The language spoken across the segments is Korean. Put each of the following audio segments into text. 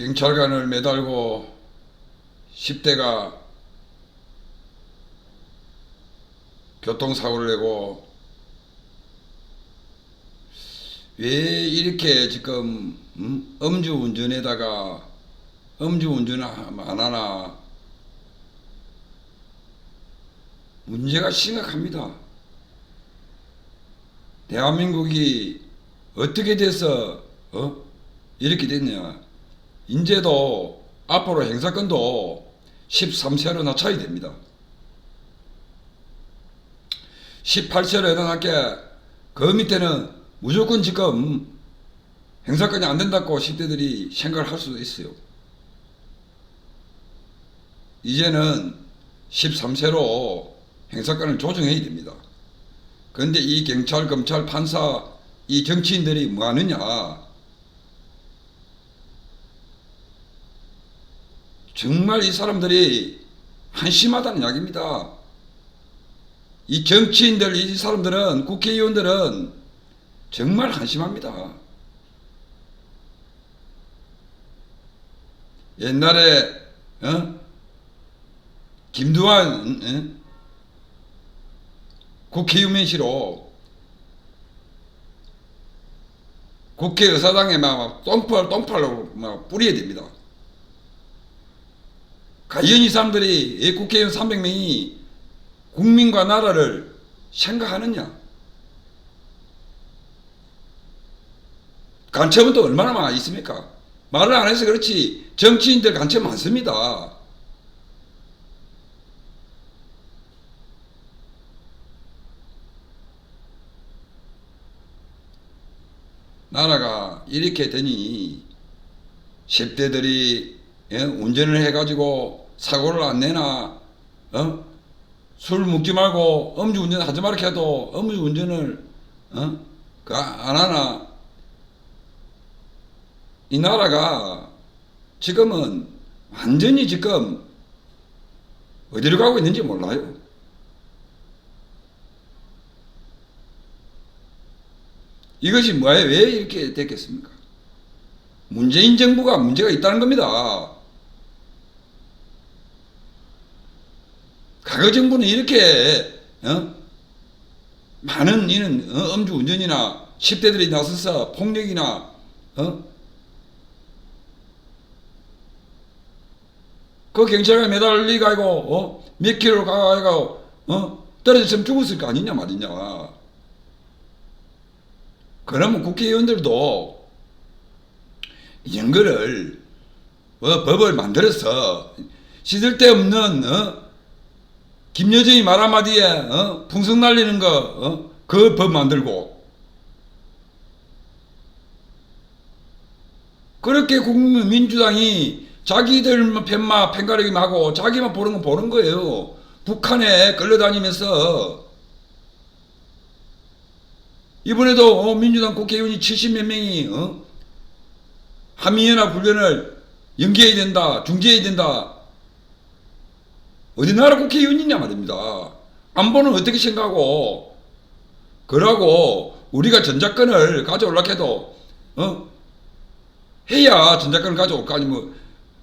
경찰관을 매달고 10대가 교통사고를 내고 왜 이렇게 지금 음? 음주운전에다가 음주운전 안 하나 문제가 심각합니다. 대한민국이 어떻게 돼서 어? 이렇게 됐냐? 인제도 앞으로 행사권도 13세로 낮춰야 됩니다. 18세로 해당할게 그 밑에는 무조건 지금 행사권이 안 된다고 10대들이 생각을 할 수도 있어요. 이제는 13세로 행사권을 조정해야 됩니다. 그런데 이 경찰, 검찰, 판사, 이 정치인들이 뭐 하느냐? 정말 이 사람들이 한심하다는 이야기입니다. 이 정치인들, 이 사람들은, 국회의원들은 정말 한심합니다. 옛날에, 어? 김두한, 어? 국회의원실로 국회 의사당에 막 똥팔, 똥팔로 막 뿌려야 됩니다. 과연 이 사람들이 이 국회의원 300명이 국민과 나라를 생각하느냐? 간첩은 또 얼마나 많이 있습니까? 말을 안 해서 그렇지 정치인들 간첩 많습니다. 나라가 이렇게 되니 10대들이 예? 운전을 해가지고 사고를 안 내나 어? 술 먹지 말고 음주운전 하지 말게 해도 음주운전을 어? 그안 하나 이 나라가 지금은 완전히 지금 어디로 가고 있는지 몰라요. 이것이 뭐에 왜 이렇게 됐겠습니까? 문재인 정부가 문제가 있다는 겁니다. 과거 정부는 이렇게 어? 많은 이는 어? 음주운전이나 10대들이 나서서 폭력이나 어? 그 경찰에 매달리가지고 어? 몇 킬로 가가지고 어? 떨어졌으면 죽었을 거 아니냐 말이냐. 그러면 국회의원들도 이런 거를 어, 법을 만들어서 시들 데 없는 어? 김여정이 말 한마디에 어? 풍선 날리는 거 어? 그 법 만들고 그렇게 국민민주당이 자기들 편만 팽가르기만 하고 자기만 보는 건 보는 거예요. 북한에 끌려다니면서 이번에도 어, 민주당 국회의원이 70몇 명이 어? 한미연합 훈련을 연기해야 된다, 중지해야 된다. 어디 나라 국회의원이냐 말입니다. 안보는 어떻게 생각하고 그러고 우리가 전작권을 가져올라 해도 어? 해야 전작권을 가져올 거 아니면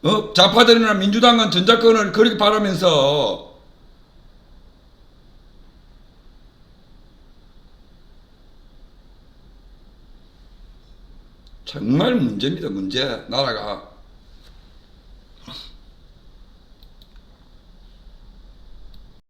어? 좌파들이나 민주당은 전작권을 그렇게 바라면서 정말 문제입니다. 문제 나라가